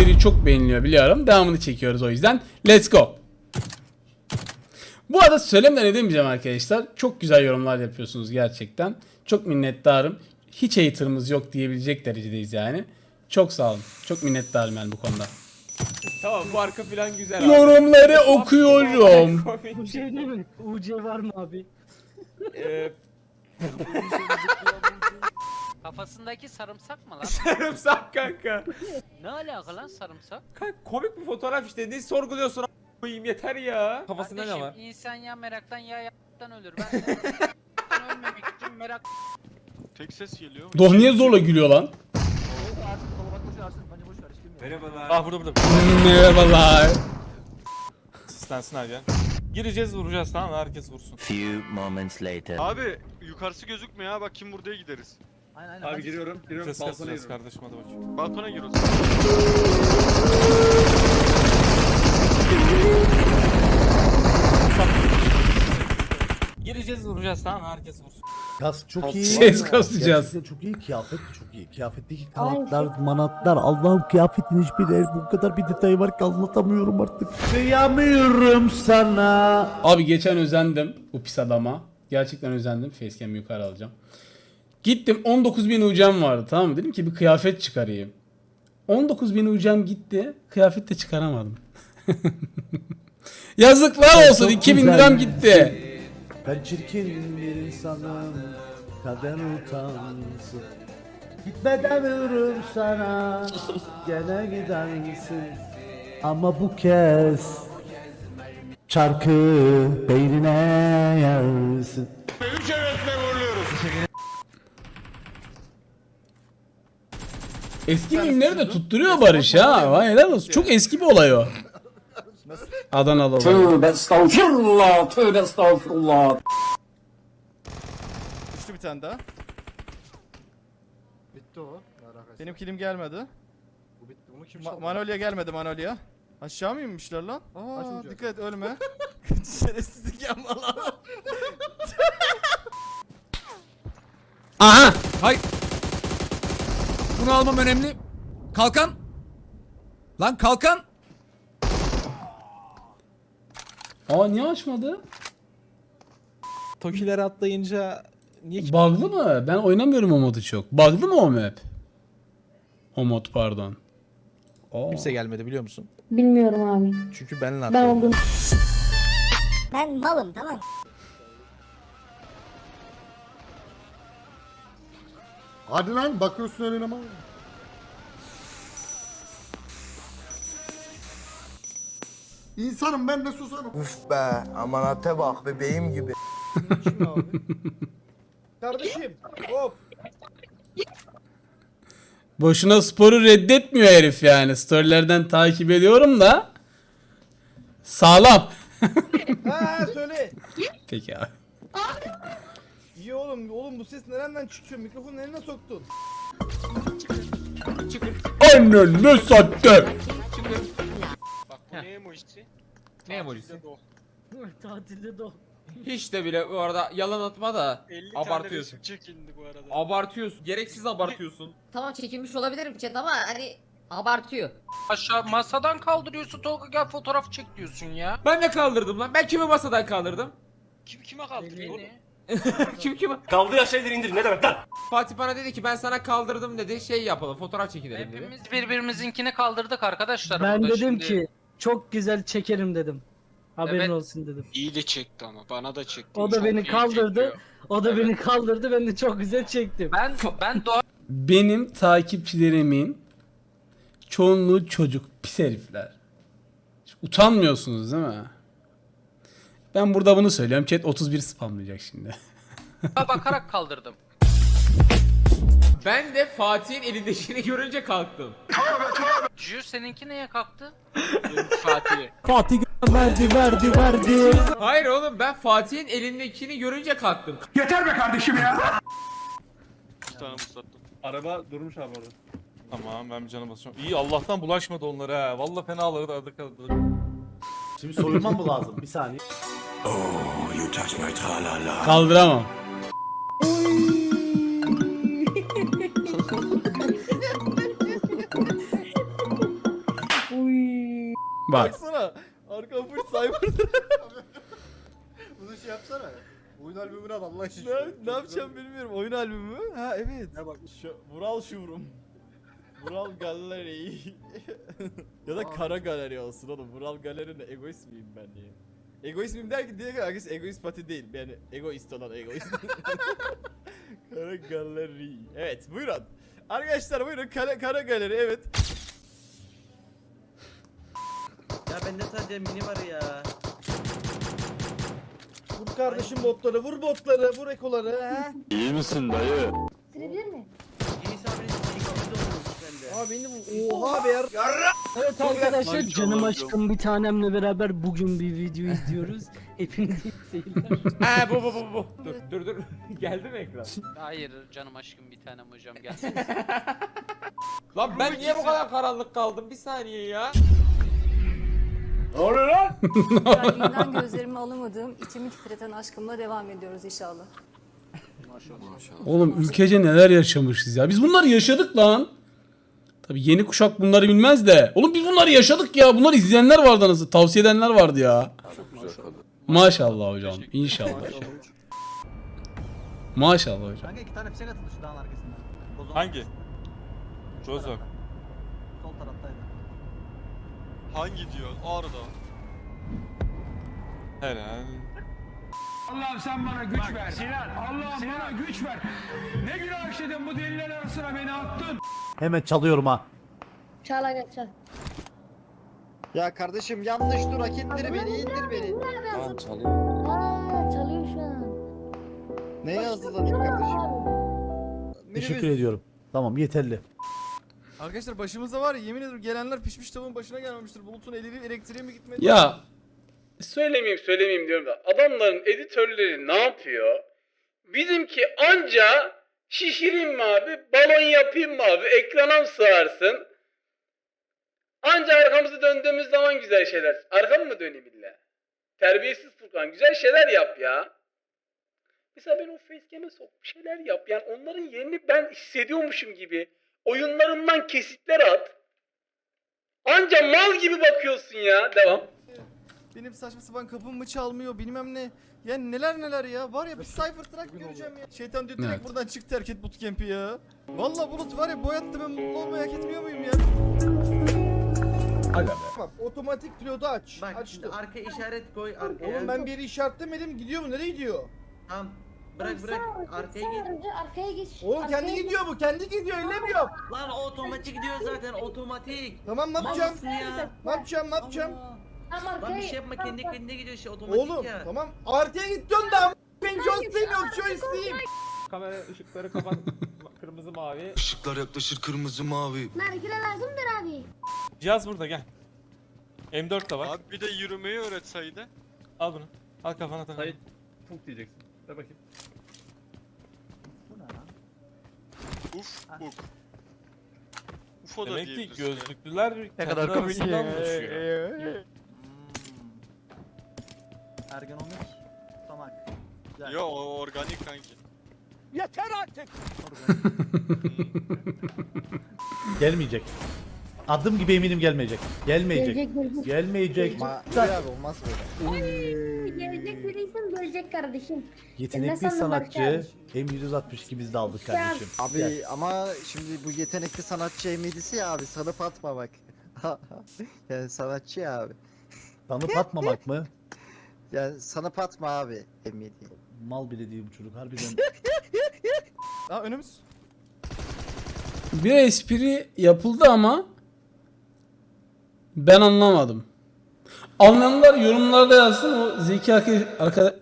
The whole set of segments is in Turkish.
seri çok beğeniliyor biliyorum. Devamını çekiyoruz o yüzden. Let's go. Bu arada söylemeden edemeyeceğim arkadaşlar. Çok güzel yorumlar yapıyorsunuz gerçekten. Çok minnettarım. Hiç haterımız yok diyebilecek derecedeyiz yani. Çok sağ olun. Çok minnettarım yani bu konuda. Tamam bu arka plan güzel abi. Yorumları okuyorum. Bu şey mi? UC var mı abi? Ee, Kafasındaki sarımsak mı lan? sarımsak kanka. ne alaka lan sarımsak? Kanka komik bir fotoğraf işte. Ne sorguluyorsun a- koyayım yeter ya. Kafasında ne Kardeşim, var? insan ya meraktan ya yaptan ölür. Ben de ben ölmemek için merak Tek ses geliyor. Doh niye zorla gülüyor lan? Ah burada burada. Merhabalar. Sislensin abi ya. Gireceğiz vuracağız tamam mı? Herkes vursun. Few moments later. Abi yukarısı gözükmüyor ha bak kim buraya gideriz. Abi giriyorum. Giriyorum. Ses Balkona giriyorum. kardeşim hadi bakayım. Balkona gir o zaman. Gireceğiz vuracağız tamam mı? Herkes vursun. Kas çok iyi. Ses kasacağız. Gerçekten çok iyi. Kıyafet de çok iyi. Kıyafetteki kanatlar, manatlar. Allah'ım kıyafetin hiçbir bu kadar bir detayı var ki anlatamıyorum artık. Kıyamıyorum sana. Abi geçen özendim bu pis adama. Gerçekten özendim. Facecam yukarı alacağım. Gittim 19.000 ucam vardı tamam mı? Dedim ki bir kıyafet çıkarayım. 19.000 ucam gitti. Kıyafet de çıkaramadım. Yazıklar olsun Çok 2000 güzel. liram gitti. Ben çirkin bir insanım. Kader utansın. Gitme demiyorum sana. Gene gidersin. Ama bu kez çarkı beynine yersin. Eski mimleri de tutturuyor Barış ha. Vay helal olsun. Çok eski bir olay o. Adanalı olay. Tövbe estağfurullah. Tövbe estağfurullah. Düştü bir tane daha. Bitti o. Benim kilim gelmedi. Bu bitti. Bunu kim Ma- Manolya gelmedi Manolya. Aşağı mı inmişler lan? Aa, Açmayacak. dikkat et ölme. Şerefsizlik yapma lan. Aha. Hay. Bunu almam önemli. Kalkan. Lan kalkan. Aa niye açmadı? Tokiler atlayınca niye Bug'lı mı? Ben oynamıyorum o modu çok. Bug'lı mı o map? O mod pardon. Aa. kimse gelmedi biliyor musun? Bilmiyorum abi. Çünkü benle Ben atladım. oldum. Ben malım tamam. Hadi lan bakıyorsun önüne ama. İnsanım ben de susarım. Uf be amanate bak bebeğim gibi. Kim abi? Kardeşim hop. Boşuna sporu reddetmiyor herif yani. Storylerden takip ediyorum da. Sağlam. Ha söyle. Peki abi. İyi oğlum oğlum bu ses nereden çıkıyor? Mikrofonu eline soktun. Annen ne sattı? Bak bu ne emojisi? Ne emojisi? Tatilde de o. Hiç de bile bu arada yalan atma da 50 abartıyorsun. tane resim çekildi bu arada. Abartıyorsun. Gereksiz abartıyorsun. Tamam çekilmiş olabilirim chat ama hani abartıyor. Aşağı masadan kaldırıyorsun Tolga gel fotoğraf çek diyorsun ya. Ben de kaldırdım lan. Ben kimi masadan kaldırdım? Kim kime kaldırıyor oğlum? Kim kimi? Kaldı ya şeyleri indir ne demek lan? Fatih bana dedi ki ben sana kaldırdım dedi. Şey yapalım fotoğraf çekilelim dedi. Hepimiz birbirimizinkini kaldırdık arkadaşlar. Ben burada dedim şimdi. ki çok güzel çekerim dedim. Haberin Evet. olsun dedim. İyi de çekti ama bana da çekti. O da Çok beni iyi kaldırdı. çekiyor. O da Evet. beni kaldırdı. Ben de çok güzel çektim. Ben ben doğa Benim takipçilerimin çoğunluğu çocuk. Pis herifler. Utanmıyorsunuz değil mi? Ben burada bunu söylüyorum. Chat 31 spamlayacak şimdi. bakarak kaldırdım. Ben de Fatih'in elindekini görünce kalktım. Jü seninki neye kalktı? Fatih. Fatih verdi verdi verdi. Hayır oğlum ben Fatih'in elindekini görünce kalktım. Bir tane muslattım. Araba durmuş abi orada. Tamam ben bir cana basacağım. İyi Allah'tan bulaşmadı onlara ha. Valla fenaları aradık aradık. Şimdi soyulmam mı lazım? Bir saniye. Kaldıramam. Bak. Baksana. Arka full cyber. Bunu şey yapsana. Oyun albümünü al Allah için. ne, ne yapacağım bilmiyorum. Oyun albümü. Ha evet. Ne bak. Şu, Vural Showroom. Vural Galeri. ya da Kara Galeri olsun oğlum. Vural Galeri ne? Egoist miyim ben diye. Egoist miyim der ki diye herkes egoist pati değil. Yani egoist olan egoist. Kara Galeri. Evet buyurun. Arkadaşlar buyurun Kara, Kara Galeri evet. Ya bende sadece mini var ya. Vur kardeşim botları, vur botları, vur ekoları. He? İyi misin dayı? Sürebilir mi? Aa beni bu. Oha be yar. Evet arkadaşlar canım aşkım bir tanemle beraber bugün bir video izliyoruz. Hepinize iyi seyirler. Ha bu bu bu bu. Dur dur dur. Geldi mi ekran? Hayır canım aşkım bir tanem hocam gelsin. Lan ben niye bu kadar karanlık kaldım? Bir saniye ya. Gerginlikten gözlerimi alamadığım, içimi titreten aşkımla devam ediyoruz inşallah. Oğlum ülkece neler yaşamışız ya. Biz bunları yaşadık lan. Tabii yeni kuşak bunları bilmez de. Oğlum biz bunları yaşadık ya. Bunları izleyenler vardı nasıl? Tavsiye edenler vardı ya. Maşallah hocam. İnşallah. Maşallah hocam. Kanka iki tane fişek atıldı şu dağın arkasında. Bozon Hangi? Rozok. sol taraftaydı. Hangi diyor? Orada. Helal. Allah'ım sen bana güç ver. Sinan. Allah'ım bana güç ver. Ne günah işledin bu deliler arasına beni attın. Hemen çalıyorum ha. Çağla gel çal. Ya kardeşim yanlış dur hak ettir beni indir beni. Aa çalıyor şu an. Neye hazırlanayım kardeşim? Teşekkür ediyorum. Tamam yeterli. Arkadaşlar başımızda var ya yemin ederim gelenler pişmiş tavuğun başına gelmemiştir. Bulutun eli elektriğe mi gitmedi? Ya söylemeyeyim söylemeyeyim diyorum da adamların editörleri ne yapıyor? Bizimki anca şişireyim mi abi, balon yapayım mı abi, ekrana mı sığarsın? Anca arkamızı döndüğümüz zaman güzel şeyler. Arkam mı döneyim illa? Terbiyesiz Furkan güzel şeyler yap ya. Mesela ben o facecam'e sok bir şeyler yap. Yani onların yerini ben hissediyormuşum gibi. Oyunlarından kesitler at. Anca mal gibi bakıyorsun ya. Devam. Benim saçma sapan kapımı çalmıyor bilmem ne. Ya neler neler ya. Var ya bir cypher truck göreceğim ya. Şeytan diyor direkt Evet. buradan çık terk et bootcamp'i ya. Valla Bulut var ya bu hayatta ben mutlu olmayı hak etmiyor muyum ya? Bak otomatik pilotu aç. Bak Açtı. arka işaret koy arkaya. Oğlum ben bir yeri işaretlemedim gidiyor mu? Nereye gidiyor? Tamam. Bırak bırak arkaya git. Arkaya geç. Oğlum kendi gidiyor bu kendi gidiyor ellemiyor. Lan otomatik gidiyor zaten otomatik. Tamam ne yapacağım? Malsın ya. Ne yapacağım ne yapacağım? Lan bir şey yapma kendi kendine gidiyor işte otomatik Oğlum ya. tamam arkaya git dön da ben joystick'im yok joystick'im. Kamera ışıkları kapan. Kırmızı mavi. Işıklar yaklaşır kırmızı mavi. Nargile lazımdır abi. Cihaz burada gel. M4 de var. Abi bir de yürümeyi öğretseydi. Al bunu. Al kafana tak. Hayır. Funk diyeceksin. De bakayım. Uf uf. UFO da Demek ki diyebilirsin. gözlüklüler ne kadar arasından oluşuyor. Hmm. Ergonomik tutamak. Güzel. Yo o organik kanki. Gelmeyecek. Adım gibi eminim gelmeyecek. Gelmeyecek. gelecek. Gelmeyecek. abi olmaz böyle. Gelecek biriysen görecek kardeşim. Yetenekli Ne sandın sanatçı M162 biz de aldık kardeşim. Abi ama şimdi bu yetenekli sanatçı emedisi ya abi sanıp atma bak. yani sanatçı ya abi. Tanıp atmamak mı? Yani sanıp atma abi emedi. Mal bile değil bu çocuk harbiden. Ha önümüz. Bir espri yapıldı ama ben anlamadım. Anlayanlar yorumlarda yazsın o zeki arka... arka...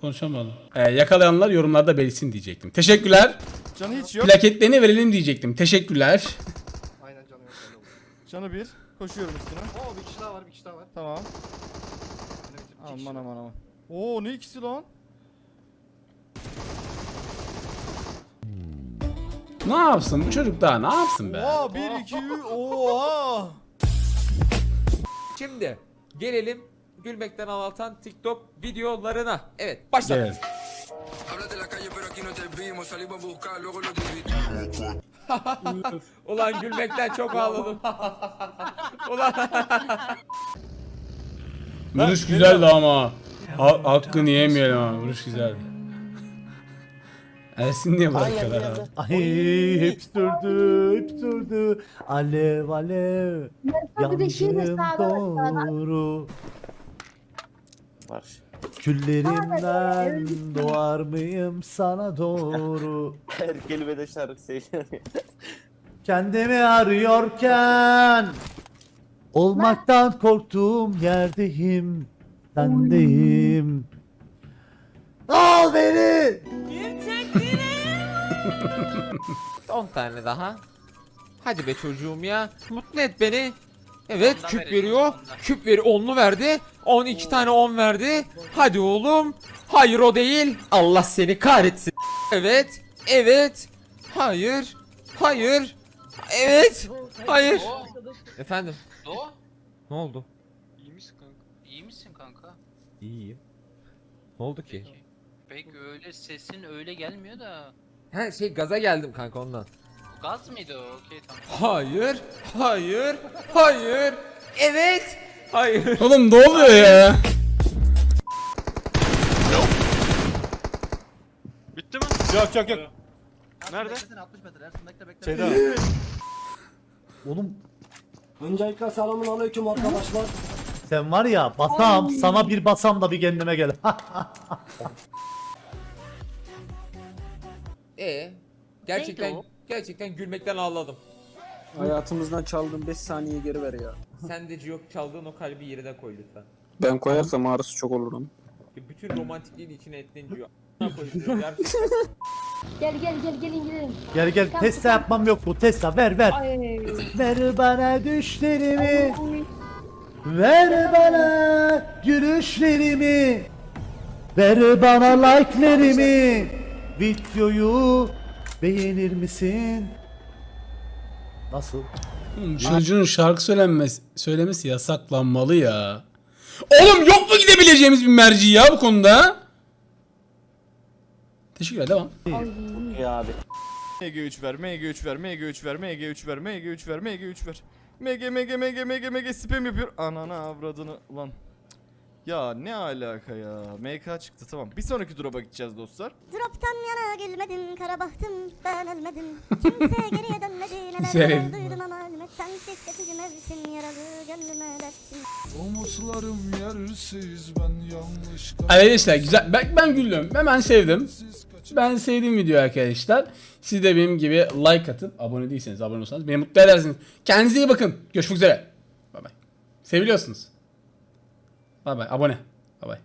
Konuşamadım. Ee, yakalayanlar yorumlarda belirsin diyecektim. Teşekkürler. Canı hiç yok. Plaketlerini verelim diyecektim. Teşekkürler. Aynen canım yok. Canı bir. Koşuyorum üstüne. Oo bir kişi daha var bir kişi daha var. Tamam. İki Aman aman aman. Oo ne ikisi lan? Ne yapsın bu çocuk daha ne yapsın be? Oha 1 2 3 oha. Şimdi gelelim gülmekten ağlatan TikTok videolarına. Evet başla. Evet. Ulan gülmekten çok ağladım. Vuruş güzeldi ama. Ha, hakkını yemeyelim ama vuruş güzeldi. Ersin niye bırakıyorlar abi? Ay hep sürdü, hep sürdü. Alev alev. Yandım doğru. Var. Küllerimden doğar mıyım sana doğru? Her kelimede şarkı söylüyor. Kendimi arıyorken olmaktan korktuğum yerdeyim. Sendeyim. Al beni. 10 tane daha. Hadi be çocuğum ya. Mutlu et beni. Evet Ondan küp veriyor. ondan. Küp veri 10'lu verdi. 12 tane 10 verdi. Hadi oğlum. Hayır o değil. Allah seni kahretsin. Evet. Evet. Hayır. Hayır. Evet. Hayır. Efendim. Do, Ne oldu? İyi misin kanka? iyi misin kanka? İyiyim. Ne oldu ki? Peki. Pek öyle sesin öyle gelmiyor da. Ha şey gaza geldim kanka ondan. Gaz mıydı o? Okey tamam. Hayır. Hayır. Hayır. Evet. Hayır. Oğlum ne oluyor ya? Bitti mi? Yok yok yok. Nerede? Şeyde. Oğlum Öncelikle selamun aleyküm arkadaşlar. sen var ya basam sana bir basam da bir kendime gel. E gerçekten Neydi gerçekten gülmekten ağladım. Hayatımızdan çaldığın 5 saniye geri ver ya. Sen de yok çaldığın o kalbi yerine koy lütfen. Ben koyarsam ağrısı çok olur onun. Bütün romantikliğin içine ettin diyor. Gerçekten. Gel gel gel gelin gidelim. gel gel Tesla yapmam yok bu Tesla ver ver. Ay. Ver bana düşlerimi. Ver bana gülüşlerimi. Ver bana like'lerimi. Videoyu beğenir misin? Nasıl? Oğlum, Çocuğun şarkı söylenmesi, söylemesi yasaklanmalı ya. Oğlum yok mu gidebileceğimiz bir merci ya bu konuda? Teşekkürler devam. MG3 ver, MG3 ver, MG3 ver, MG3 ver, MG3 ver, MG3 ver. MG MG MG MG MG spam yapıyor. Ananı avradını ulan. Ya ne alaka ya? MK çıktı tamam. Bir sonraki drop'a gideceğiz dostlar. Drop'tan yana gelmedin kara bahtım ben ölmedim. Kimse geriye dönmedi neler neler duydum ama ölmek sensiz kaçıcı mevsim yaralı gönlüme dersin. Umutlarım yersiz ben yanlış Arkadaşlar güzel. Ben, ben güldüm. Ben sevdim. Ben sevdiğim video arkadaşlar. Siz de benim gibi like atıp abone değilseniz abone olsanız beni mutlu edersiniz. Kendinize iyi bakın. Görüşmek üzere. Bay bay. Seviliyorsunuz. Bay bay. Abone. Bay bay.